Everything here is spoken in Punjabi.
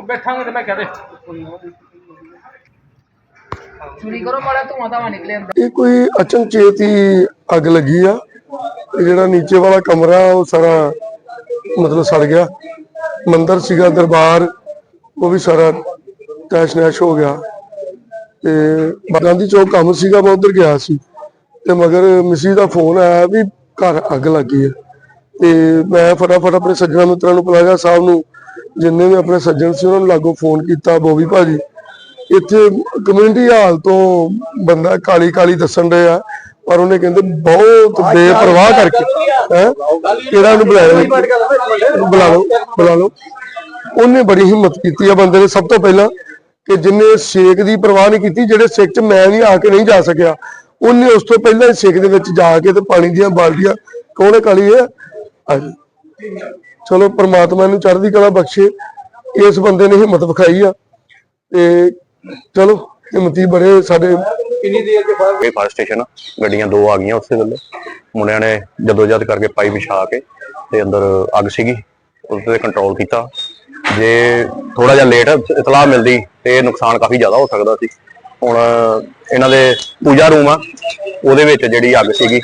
ਉਹ ਬੈਠਾਂਗੇ ਤੇ ਮੈਂ ਕਹਦੇ ਚੁਰੀ ਕਰੋ ਮਾੜਾ ਧੂਆਂ ਧਾਵਾਂ ਨਿਕਲੇ ਅੰਦਰ। ਇਹ ਕੋਈ ਅਚਨਚੇਤ ਹੀ ਅੱਗ ਲੱਗੀ ਆ। ਤੇ ਜਿਹੜਾ ਨੀਚੇ ਵਾਲਾ ਕਮਰਾ ਉਹ ਸਾਰਾ ਮਤਲਬ ਸੜ ਗਿਆ। ਮੰਦਰ ਸੀਗਾ ਦਰਬਾਰ ਉਹ ਵੀ ਸਾਰਾ ਤੈਸ਼ ਨੈਸ਼ ਹੋ ਗਿਆ। ਤੇ ਗਾਂਧੀ ਚੌਕ ਕੰਮ ਸੀਗਾ ਮੈਂ ਉਧਰ ਗਿਆ ਸੀ। ਤੇ ਮਗਰ ਮਿਸੀ ਦਾ ਫੋਨ ਆਇਆ ਵੀ ਘਰ ਅੱਗ ਲੱਗੀ ਹੈ ਤੇ ਮੈਂ ਫਟਾਫਟ ਆਪਣੇ ਸੱਜਣਾ ਮਿੱਤਰਾਂ ਨੂੰ ਪਲਾਗਾ ਸਾਹਿਬ ਨੂੰ ਜਿੰਨੇ ਵੀ ਆਪਣੇ ਸੱਜਣ ਸੀ ਉਹਨਾਂ ਨੂੰ ਲਾਗੋ ਫੋਨ ਕੀਤਾ ਬੋਬੀ ਭਾਜੀ। ਇੱਥੇ ਕਮਿਊਨਿਟੀ ਹਾਲ ਤੋਂ ਬੰਦਾ ਕਾਲੀ ਕਾਲੀ ਦੱਸਣ ਦੇ ਆ ਪਰ ਉਹਨੇ ਕਹਿੰਦੇ ਬਹੁਤ ਬੇਪਰਵਾਹ ਕਰਕੇ ਹੈ? ਕਿਹੜਾ ਨੂੰ ਬੁਲਾਇਆ? ਬੁਲਾ ਲਓ ਬੁਲਾ ਲਓ। ਉਹਨੇ ਬੜੀ ਹਿੰਮਤ ਕੀਤੀ ਆ ਬੰਦੇ ਨੇ ਸਭ ਤੋਂ ਪਹਿਲਾਂ ਕਿ ਜਿੰਨੇ ਸੇਕ ਦੀ ਪਰਵਾਹ ਨਹੀਂ ਕੀਤੀ ਜਿਹੜੇ ਸੇਕ 'ਚ ਮੈਂ ਵੀ ਆ ਕੇ ਨਹੀਂ ਜਾ ਸਕਿਆ ਉਹਨੇ ਉਸ ਤੋਂ ਪਹਿਲਾਂ ਹੀ ਸੇਕ ਦੇ ਵਿੱਚ ਜਾ ਕੇ ਤੇ ਪਾਣੀ ਦੀਆਂ ਬਾਲਟੀਆਂ ਕੌਣ ਹੈ ਕਾਲੀ ਇਹ? ਹਾਂਜੀ ਚਲੋ ਪ੍ਰਮਾਤਮਾ ਨੂੰ ਚੜ੍ਹਦੀ ਕਲਾ ਬਖਸ਼ੇ ਇਸ ਬੰਦੇ ਨੇ ਹਿੰਮਤ ਵਿਖਾਈ ਆ ਤੇ ਚਲੋ ਹਿੰਮਤੀ ਬੜੇ ਸਾਡੇ ਇਹ ਫਾਇਰ ਸਟੇਸ਼ਨ ਗੱਡੀਆਂ ਦੋ ਆ ਗਈਆਂ ਉਸੇ ਵੇਲੇ। ਮੁੰਡਿਆਂ ਨੇ ਜਦੋਜਦ ਕਰਕੇ ਪਾਈਪ ਵਿਛਾ ਕੇ ਤੇ ਅੰਦਰ ਅੱਗ ਸੀਗੀ ਉਸ ਤੇ ਕੰਟਰੋਲ ਕੀਤਾ। ਜੇ ਥੋੜਾ ਜਿਹਾ ਲੇਟ ਇਤਲਾਹ ਮਿਲਦੀ ਤੇ ਇਹ ਨੁਕਸਾਨ ਕਾਫੀ ਜ਼ਿਆਦਾ ਹੋ ਸਕਦਾ ਸੀ। ਹੁਣ ਇਹਨਾਂ ਦੇ ਪੂਜਾ ਰੂਮ ਆ ਉਹਦੇ ਵਿੱਚ ਜਿਹੜੀ ਅੱਗ ਸੀਗੀ।